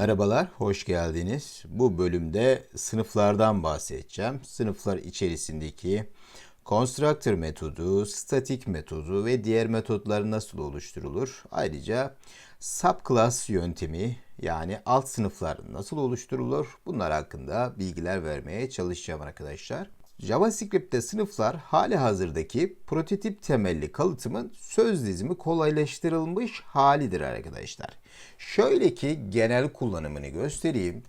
Merhabalar, hoş geldiniz. Bu bölümde sınıflardan bahsedeceğim. Sınıflar içerisindeki constructor metodu, statik metodu ve diğer metodlar nasıl oluşturulur? Ayrıca subclass yöntemi yani alt sınıflar nasıl oluşturulur? Bunlar hakkında bilgiler vermeye çalışacağım arkadaşlar. JavaScript'te sınıflar hali hazırdaki prototip temelli kalıtımın söz dizimi kolaylaştırılmış halidir arkadaşlar. Şöyle ki genel kullanımını göstereyim.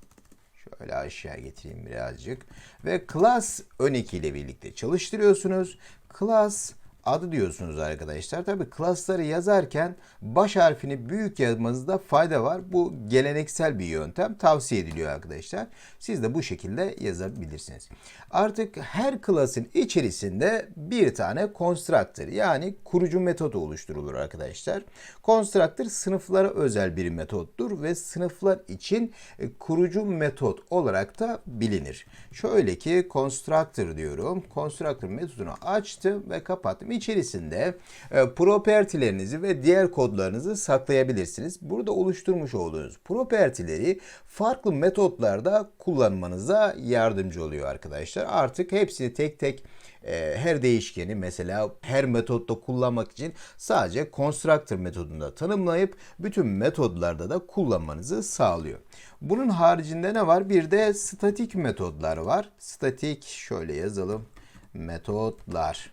Şöyle aşağı getireyim birazcık. Ve class ön ile birlikte çalıştırıyorsunuz. Class adı diyorsunuz arkadaşlar. Tabi class'ları yazarken baş harfini büyük yazmanızda fayda var. Bu geleneksel bir yöntem. Tavsiye ediliyor arkadaşlar. Siz de bu şekilde yazabilirsiniz. Artık her class'ın içerisinde bir tane constructor yani kurucu metodu oluşturulur arkadaşlar. Constructor sınıflara özel bir metottur ve sınıflar için e, kurucu metot olarak da bilinir. Şöyle ki constructor diyorum. Constructor metodunu açtım ve kapattım. İçerisinde e, propertilerinizi ve diğer kodlarınızı saklayabilirsiniz. Burada oluşturmuş olduğunuz propertileri farklı metotlarda kullanmanıza yardımcı oluyor arkadaşlar. Artık hepsini tek tek e, her değişkeni mesela her metotta kullanmak için sadece constructor metodunda tanımlayıp bütün metodlarda da kullanmanızı sağlıyor. Bunun haricinde ne var? Bir de statik metodlar var. Statik şöyle yazalım. Metodlar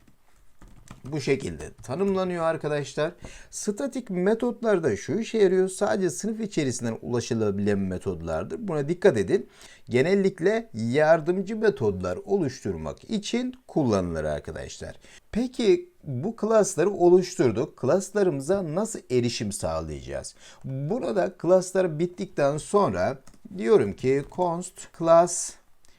bu şekilde tanımlanıyor arkadaşlar. Statik metotlar da şu işe yarıyor. Sadece sınıf içerisinden ulaşılabilen metodlardır. Buna dikkat edin. Genellikle yardımcı metodlar oluşturmak için kullanılır arkadaşlar. Peki bu klasları oluşturduk. Klaslarımıza nasıl erişim sağlayacağız? Bunu da klaslar bittikten sonra diyorum ki const class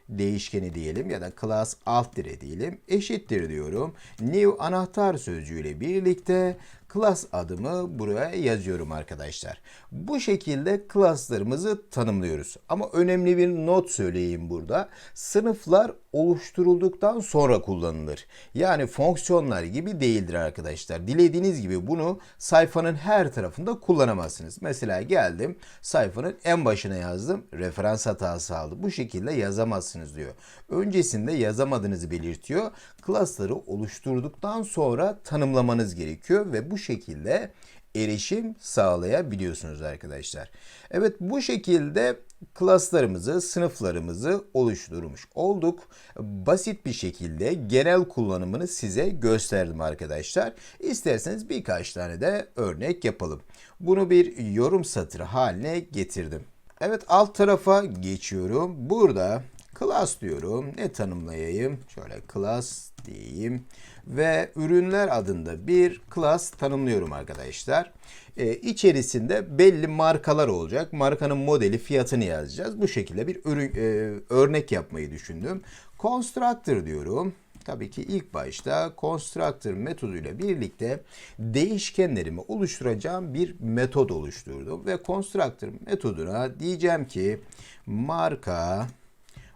değişkeni diyelim ya da class alt dire diyelim eşittir diyorum. New anahtar sözcüğüyle birlikte class adımı buraya yazıyorum arkadaşlar. Bu şekilde classlarımızı tanımlıyoruz. Ama önemli bir not söyleyeyim burada. Sınıflar oluşturulduktan sonra kullanılır. Yani fonksiyonlar gibi değildir arkadaşlar. Dilediğiniz gibi bunu sayfanın her tarafında kullanamazsınız. Mesela geldim sayfanın en başına yazdım. Referans hatası aldı. Bu şekilde yazamazsınız diyor. Öncesinde yazamadığınızı belirtiyor. Class'ları oluşturduktan sonra tanımlamanız gerekiyor ve bu şekilde erişim sağlayabiliyorsunuz arkadaşlar. Evet bu şekilde klaslarımızı, sınıflarımızı oluşturmuş olduk. Basit bir şekilde genel kullanımını size gösterdim arkadaşlar. İsterseniz birkaç tane de örnek yapalım. Bunu bir yorum satırı haline getirdim. Evet alt tarafa geçiyorum. Burada class diyorum. Ne tanımlayayım? Şöyle class diyeyim ve ürünler adında bir class tanımlıyorum arkadaşlar. Ee, içerisinde belli markalar olacak. Markanın modeli, fiyatını yazacağız. Bu şekilde bir ürün, e, örnek yapmayı düşündüm. Constructor diyorum. Tabii ki ilk başta constructor metoduyla birlikte değişkenlerimi oluşturacağım bir metod oluşturdum ve constructor metoduna diyeceğim ki marka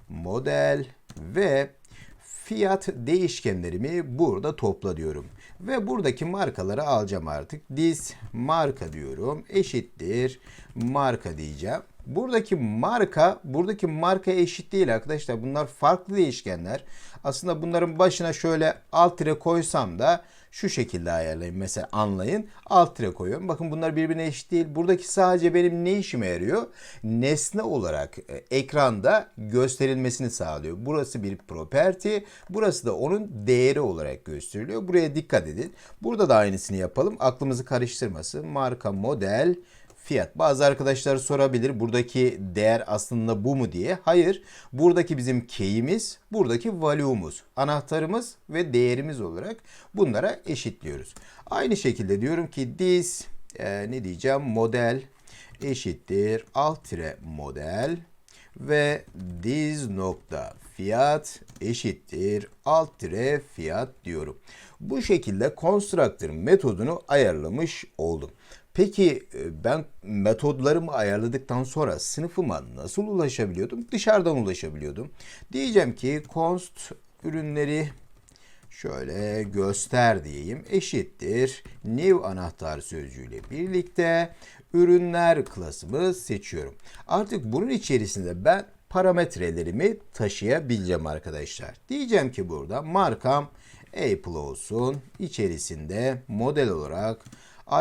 model ve fiyat değişkenlerimi burada topla diyorum. Ve buradaki markaları alacağım artık. This marka diyorum. Eşittir marka diyeceğim. Buradaki marka, buradaki marka eşit değil arkadaşlar. Bunlar farklı değişkenler. Aslında bunların başına şöyle alt tire koysam da şu şekilde ayarlayın. Mesela anlayın. Alt tire koyuyorum. Bakın bunlar birbirine eşit değil. Buradaki sadece benim ne işime yarıyor? Nesne olarak e, ekranda gösterilmesini sağlıyor. Burası bir property. Burası da onun değeri olarak gösteriliyor. Buraya dikkat edin. Burada da aynısını yapalım. Aklımızı karıştırmasın. Marka, model, fiyat. Bazı arkadaşlar sorabilir buradaki değer aslında bu mu diye. Hayır. Buradaki bizim key'imiz, buradaki value'umuz, anahtarımız ve değerimiz olarak bunlara eşitliyoruz. Aynı şekilde diyorum ki this e, ne diyeceğim model eşittir alt tire model ve this nokta fiyat eşittir alt tire fiyat diyorum. Bu şekilde constructor metodunu ayarlamış oldum. Peki e, ben metodlarımı ayarladıktan sonra sınıfıma nasıl ulaşabiliyordum? Dışarıdan ulaşabiliyordum. Diyeceğim ki const ürünleri şöyle göster diyeyim eşittir new anahtar sözcüğüyle birlikte ürünler klasımı seçiyorum. Artık bunun içerisinde ben parametrelerimi taşıyabileceğim arkadaşlar. Diyeceğim ki burada markam Apple olsun. İçerisinde model olarak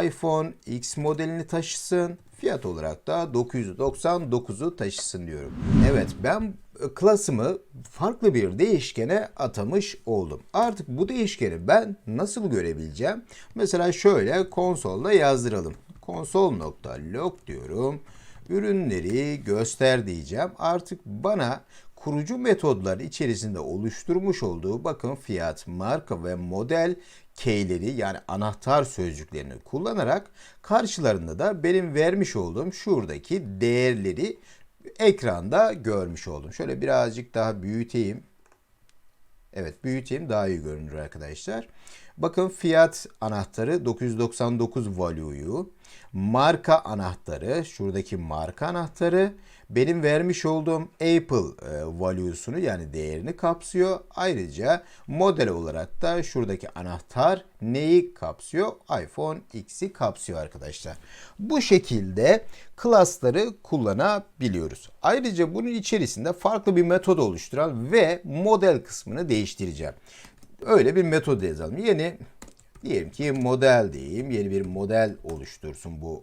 iPhone X modelini taşısın. Fiyat olarak da 999'u taşısın diyorum. Evet ben klasımı farklı bir değişkene atamış oldum. Artık bu değişkeni ben nasıl görebileceğim? Mesela şöyle konsolda yazdıralım. Konsol.log diyorum. Ürünleri göster diyeceğim. Artık bana kurucu metodlar içerisinde oluşturmuş olduğu bakın fiyat, marka ve model keyleri yani anahtar sözcüklerini kullanarak karşılarında da benim vermiş olduğum şuradaki değerleri ekranda görmüş oldum. Şöyle birazcık daha büyüteyim. Evet büyüteyim daha iyi görünür arkadaşlar. Bakın fiyat anahtarı 999 value'yu, marka anahtarı, şuradaki marka anahtarı benim vermiş olduğum Apple e, value'sunu yani değerini kapsıyor. Ayrıca model olarak da şuradaki anahtar neyi kapsıyor? iPhone X'i kapsıyor arkadaşlar. Bu şekilde class'ları kullanabiliyoruz. Ayrıca bunun içerisinde farklı bir metod oluşturan ve model kısmını değiştireceğim. Öyle bir metod yazalım. Yeni diyelim ki model diyeyim. Yeni bir model oluştursun bu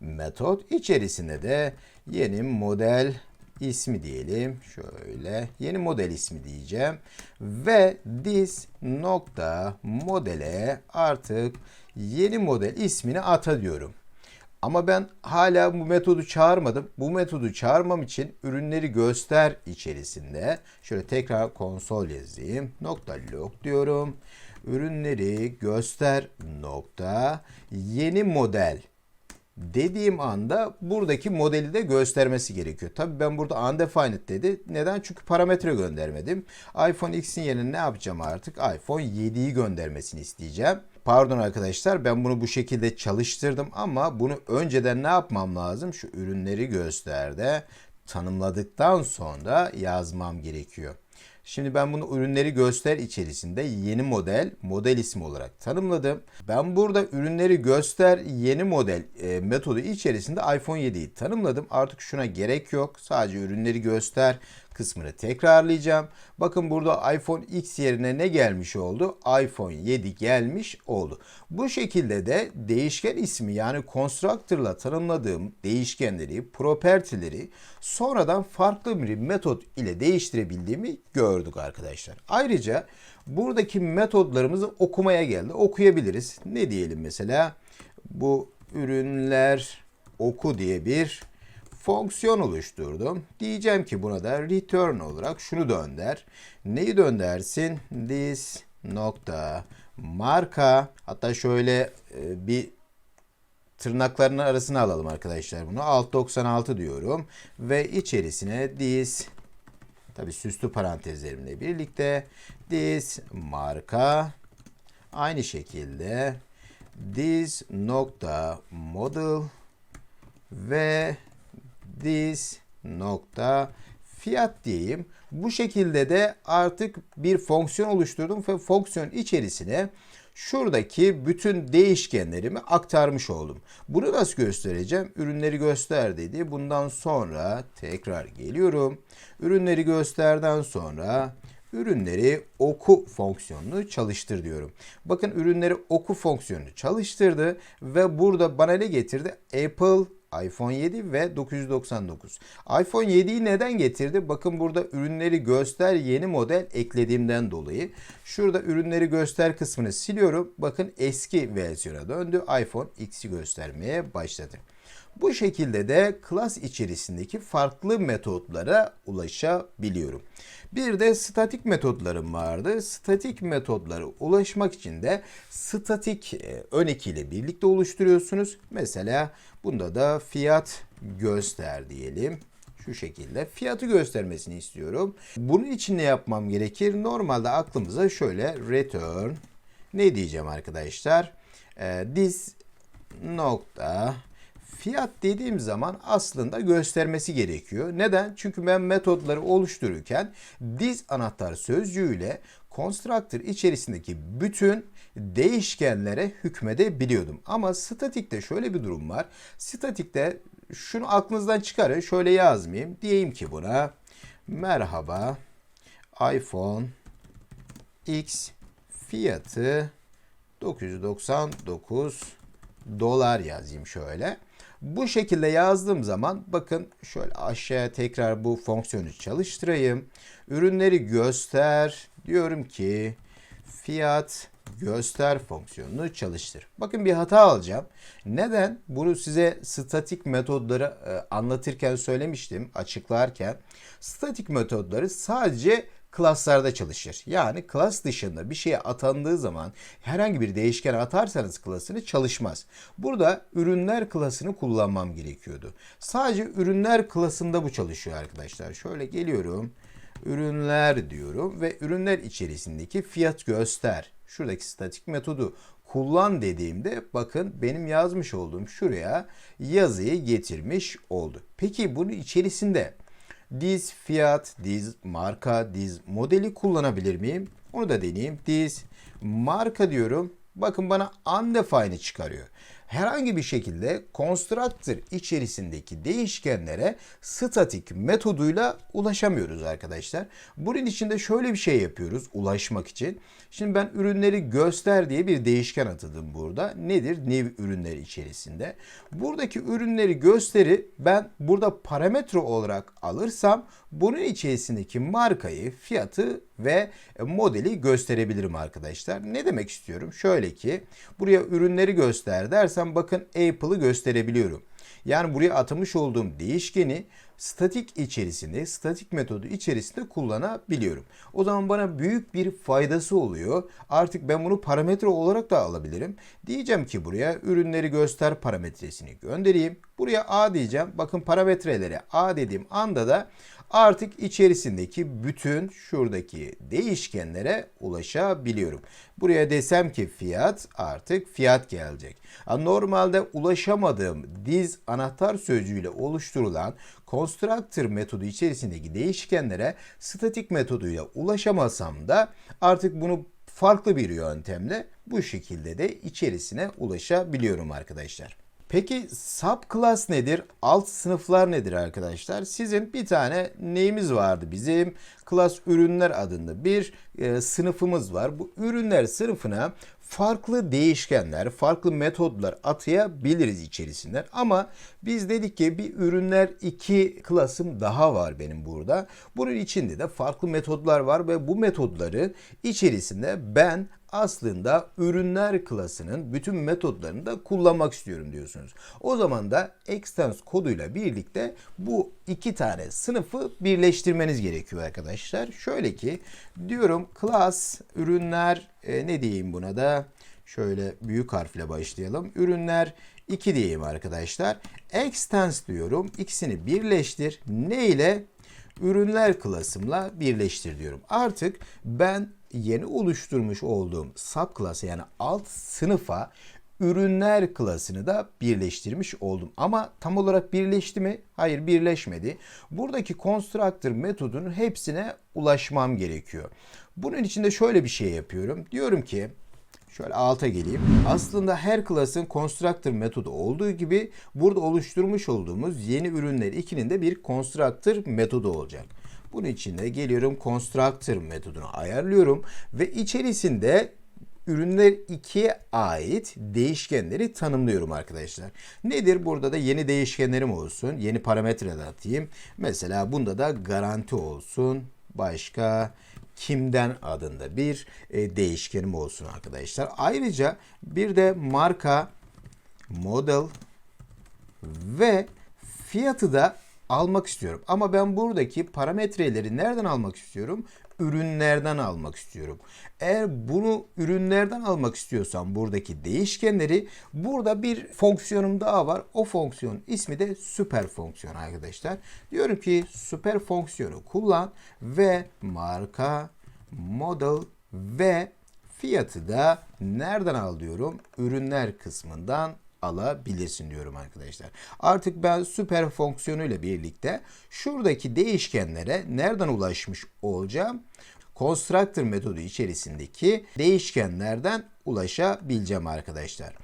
metot. İçerisinde de yeni model ismi diyelim. Şöyle yeni model ismi diyeceğim. Ve this nokta modele artık yeni model ismini ata diyorum. Ama ben hala bu metodu çağırmadım. Bu metodu çağırmam için ürünleri göster içerisinde. Şöyle tekrar konsol yazayım. Nokta log diyorum. Ürünleri göster nokta yeni model dediğim anda buradaki modeli de göstermesi gerekiyor. Tabii ben burada undefined dedi. Neden? Çünkü parametre göndermedim. iPhone X'in yerine ne yapacağım artık? iPhone 7'yi göndermesini isteyeceğim. Pardon arkadaşlar ben bunu bu şekilde çalıştırdım ama bunu önceden ne yapmam lazım? Şu ürünleri gösterde tanımladıktan sonra yazmam gerekiyor. Şimdi ben bunu ürünleri göster içerisinde yeni model, model ismi olarak tanımladım. Ben burada ürünleri göster yeni model e, metodu içerisinde iPhone 7'yi tanımladım. Artık şuna gerek yok. Sadece ürünleri göster kısmını tekrarlayacağım. Bakın burada iPhone X yerine ne gelmiş oldu? iPhone 7 gelmiş oldu. Bu şekilde de değişken ismi yani constructor'la tanımladığım değişkenleri, property'leri sonradan farklı bir metot ile değiştirebildiğimi gördük arkadaşlar. Ayrıca buradaki metodlarımızı okumaya geldi. Okuyabiliriz. Ne diyelim mesela? Bu ürünler oku diye bir fonksiyon oluşturdum. Diyeceğim ki buna da return olarak şunu dönder. Neyi döndersin? This nokta marka hatta şöyle e, bir tırnaklarının arasına alalım arkadaşlar bunu. Alt 96 diyorum ve içerisine this tabi süslü parantezlerimle birlikte this marka aynı şekilde this nokta model ve this nokta fiyat diyeyim. Bu şekilde de artık bir fonksiyon oluşturdum ve fonksiyon içerisine şuradaki bütün değişkenlerimi aktarmış oldum. Bunu nasıl göstereceğim? Ürünleri göster dedi. Bundan sonra tekrar geliyorum. Ürünleri gösterden sonra ürünleri oku fonksiyonunu çalıştır diyorum. Bakın ürünleri oku fonksiyonunu çalıştırdı ve burada bana ne getirdi? Apple iPhone 7 ve 999. iPhone 7'yi neden getirdi? Bakın burada ürünleri göster yeni model eklediğimden dolayı. Şurada ürünleri göster kısmını siliyorum. Bakın eski versiyona döndü. iPhone X'i göstermeye başladı. Bu şekilde de klas içerisindeki farklı metotlara ulaşabiliyorum. Bir de statik metodlarım vardı. Statik metodlara ulaşmak için de statik e, ön ile birlikte oluşturuyorsunuz. Mesela bunda da fiyat göster diyelim. şu şekilde fiyatı göstermesini istiyorum. Bunun için ne yapmam gerekir? Normalde aklımıza şöyle return ne diyeceğim arkadaşlar? Ee, this nokta fiyat dediğim zaman aslında göstermesi gerekiyor. Neden? Çünkü ben metodları oluştururken this anahtar sözcüğüyle constructor içerisindeki bütün değişkenlere hükmedebiliyordum. Ama statikte şöyle bir durum var. Statikte şunu aklınızdan çıkarın. Şöyle yazmayayım. Diyeyim ki buna merhaba iPhone X fiyatı 999 dolar yazayım şöyle. Bu şekilde yazdığım zaman bakın şöyle aşağıya tekrar bu fonksiyonu çalıştırayım. Ürünleri göster diyorum ki fiyat göster fonksiyonunu çalıştır. Bakın bir hata alacağım. Neden? Bunu size statik metodları e, anlatırken söylemiştim, açıklarken. Statik metodları sadece klaslarda çalışır. Yani klas dışında bir şeye atandığı zaman herhangi bir değişken atarsanız klasını çalışmaz. Burada ürünler klasını kullanmam gerekiyordu. Sadece ürünler klasında bu çalışıyor arkadaşlar. Şöyle geliyorum. Ürünler diyorum ve ürünler içerisindeki fiyat göster. Şuradaki statik metodu kullan dediğimde bakın benim yazmış olduğum şuraya yazıyı getirmiş oldu. Peki bunun içerisinde Diz fiyat, diz marka, diz modeli kullanabilir miyim? Onu da deneyeyim. Diz marka diyorum. Bakın bana undefined çıkarıyor. Herhangi bir şekilde constructor içerisindeki değişkenlere statik metoduyla ulaşamıyoruz arkadaşlar. Bunun için de şöyle bir şey yapıyoruz ulaşmak için. Şimdi ben ürünleri göster diye bir değişken atadım burada. Nedir? New ürünleri içerisinde. Buradaki ürünleri gösteri ben burada parametre olarak alırsam bunun içerisindeki markayı, fiyatı ve modeli gösterebilirim arkadaşlar. Ne demek istiyorum? Şöyle ki buraya ürünleri göster dersem bakın Apple'ı gösterebiliyorum. Yani buraya atamış olduğum değişkeni statik içerisinde, statik metodu içerisinde kullanabiliyorum. O zaman bana büyük bir faydası oluyor. Artık ben bunu parametre olarak da alabilirim. Diyeceğim ki buraya ürünleri göster parametresini göndereyim. Buraya A diyeceğim. Bakın parametreleri A dediğim anda da artık içerisindeki bütün şuradaki değişkenlere ulaşabiliyorum. Buraya desem ki fiyat artık fiyat gelecek. Normalde ulaşamadığım diz anahtar sözcüğüyle oluşturulan constructor metodu içerisindeki değişkenlere statik metoduyla ulaşamasam da artık bunu farklı bir yöntemle bu şekilde de içerisine ulaşabiliyorum arkadaşlar. Peki subclass nedir? Alt sınıflar nedir arkadaşlar? Sizin bir tane neyimiz vardı bizim? Class ürünler adında bir e, sınıfımız var. Bu ürünler sınıfına farklı değişkenler, farklı metodlar atayabiliriz içerisinden. Ama biz dedik ki bir ürünler iki klasım daha var benim burada. Bunun içinde de farklı metodlar var ve bu metodları içerisinde ben aslında ürünler klasının bütün metodlarını da kullanmak istiyorum diyorsunuz. O zaman da extends koduyla birlikte bu iki tane sınıfı birleştirmeniz gerekiyor arkadaşlar. Şöyle ki diyorum class ürünler e, ne diyeyim buna da şöyle büyük harfle başlayalım. Ürünler 2 diyeyim arkadaşlar. Extends diyorum. İkisini birleştir. Ne ile? Ürünler klasımla birleştir diyorum. Artık ben yeni oluşturmuş olduğum subclass yani alt sınıfa ürünler klasını da birleştirmiş oldum. Ama tam olarak birleşti mi? Hayır birleşmedi. Buradaki constructor metodunun hepsine ulaşmam gerekiyor. Bunun için de şöyle bir şey yapıyorum. Diyorum ki Şöyle alta geleyim. Aslında her klasın constructor metodu olduğu gibi burada oluşturmuş olduğumuz yeni ürünler ikinin de bir constructor metodu olacak. Bunun için de geliyorum constructor metodunu ayarlıyorum ve içerisinde ürünler 2'ye ait değişkenleri tanımlıyorum arkadaşlar. Nedir? Burada da yeni değişkenlerim olsun. Yeni parametreler atayım. Mesela bunda da garanti olsun. Başka kimden adında bir e, değişkenim olsun arkadaşlar. Ayrıca bir de marka, model ve fiyatı da almak istiyorum. Ama ben buradaki parametreleri nereden almak istiyorum? ürünlerden almak istiyorum. Eğer bunu ürünlerden almak istiyorsam buradaki değişkenleri burada bir fonksiyonum daha var. O fonksiyonun ismi de süper fonksiyon arkadaşlar. Diyorum ki süper fonksiyonu kullan ve marka, model ve fiyatı da nereden al diyorum? Ürünler kısmından alabilirsin diyorum arkadaşlar. Artık ben süper fonksiyonuyla birlikte şuradaki değişkenlere nereden ulaşmış olacağım? Constructor metodu içerisindeki değişkenlerden ulaşabileceğim arkadaşlar.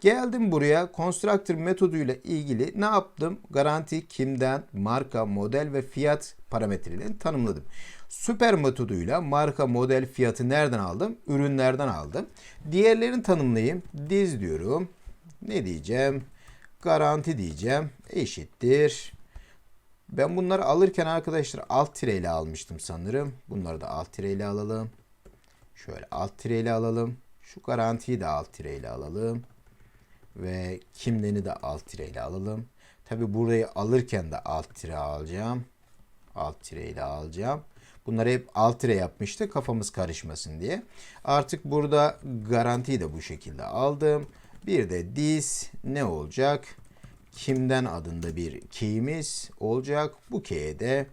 Geldim buraya Constructor metoduyla ilgili ne yaptım? Garanti kimden, marka, model ve fiyat parametrelerini tanımladım. Süper metoduyla marka, model, fiyatı nereden aldım? Ürünlerden aldım. Diğerlerini tanımlayayım. Diz diyorum. Ne diyeceğim? Garanti diyeceğim. Eşittir. Ben bunları alırken arkadaşlar alt tireyle almıştım sanırım. Bunları da alt tireyle alalım. Şöyle alt tireyle alalım. Şu garantiyi de alt tireyle alalım. Ve kimliğini de alt tireyle alalım. Tabi burayı alırken de alt tire alacağım. Alt tireyle alacağım. Bunları hep alt tire yapmıştı kafamız karışmasın diye. Artık burada garantiyi de bu şekilde aldım. Bir de this ne olacak? Kimden adında bir key'imiz olacak. Bu key'e de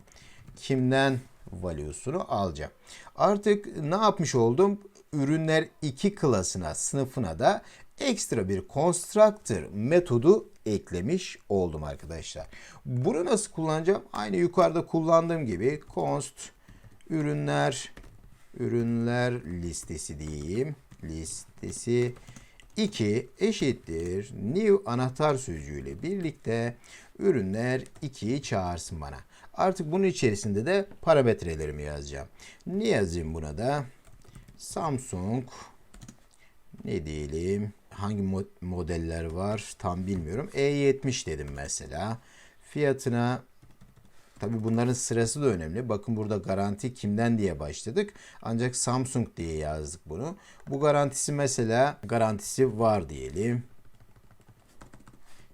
kimden value'sunu alacağım. Artık ne yapmış oldum? Ürünler 2 klasına, sınıfına da ekstra bir constructor metodu eklemiş oldum arkadaşlar. Bunu nasıl kullanacağım? Aynı yukarıda kullandığım gibi const ürünler ürünler listesi diyeyim. Listesi 2 eşittir new anahtar sözcüğüyle birlikte ürünler 2'yi çağırsın bana. Artık bunun içerisinde de parametrelerimi yazacağım. Ne yazayım buna da? Samsung ne diyelim? Hangi modeller var tam bilmiyorum. E70 dedim mesela. Fiyatına Tabi bunların sırası da önemli. Bakın burada garanti kimden diye başladık. Ancak Samsung diye yazdık bunu. Bu garantisi mesela garantisi var diyelim.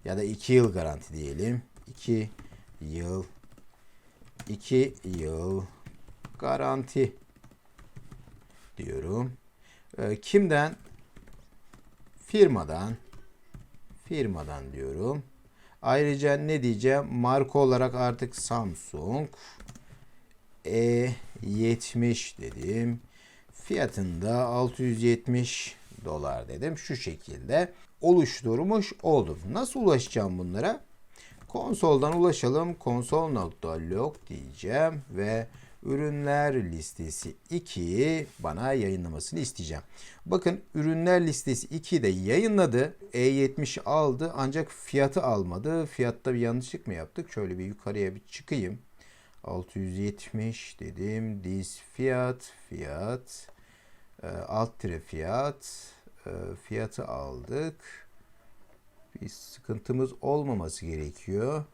Ya da 2 yıl garanti diyelim. 2 yıl 2 yıl garanti diyorum. Ee, kimden? Firmadan. Firmadan diyorum. Ayrıca ne diyeceğim? Marka olarak artık Samsung E70 dedim. Fiyatında 670 dolar dedim. Şu şekilde oluşturmuş oldum. Nasıl ulaşacağım bunlara? Konsoldan ulaşalım. Konsol.log diyeceğim ve ürünler listesi 2'yi bana yayınlamasını isteyeceğim. Bakın ürünler listesi 2'yi de yayınladı. E70 aldı ancak fiyatı almadı. Fiyatta bir yanlışlık mı yaptık? Şöyle bir yukarıya bir çıkayım. 670 dedim. This fiyat, fiyat, e, alt tire fiyat, e, fiyatı aldık. Bir sıkıntımız olmaması gerekiyor.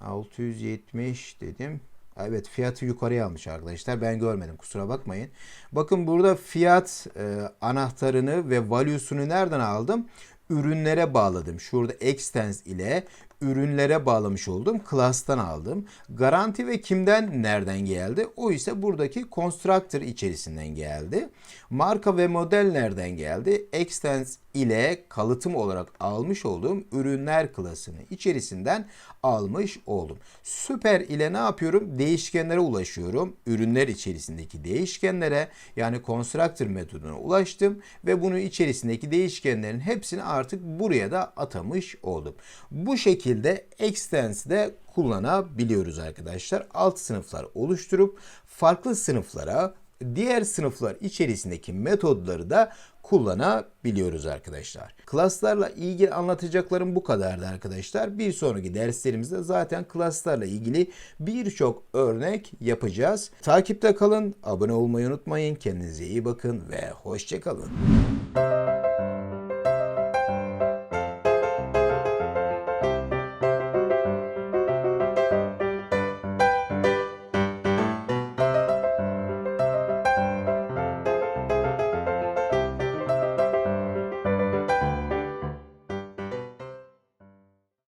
670 dedim. Evet fiyatı yukarıya almış arkadaşlar. Ben görmedim kusura bakmayın. Bakın burada fiyat e, anahtarını ve value'sunu nereden aldım? Ürünlere bağladım. Şurada extens ile ürünlere bağlamış oldum. Class'tan aldım. Garanti ve kimden nereden geldi? O ise buradaki constructor içerisinden geldi. Marka ve model nereden geldi? Extens ile kalıtım olarak almış olduğum ürünler klasını içerisinden almış oldum. Süper ile ne yapıyorum? Değişkenlere ulaşıyorum. Ürünler içerisindeki değişkenlere yani constructor metoduna ulaştım ve bunun içerisindeki değişkenlerin hepsini artık buraya da atamış oldum. Bu şekilde Extense'de kullanabiliyoruz arkadaşlar. Alt sınıflar oluşturup farklı sınıflara diğer sınıflar içerisindeki metodları da kullanabiliyoruz arkadaşlar. Klaslarla ilgili anlatacaklarım bu kadardı arkadaşlar. Bir sonraki derslerimizde zaten klaslarla ilgili birçok örnek yapacağız. Takipte kalın, abone olmayı unutmayın. Kendinize iyi bakın ve hoşçakalın.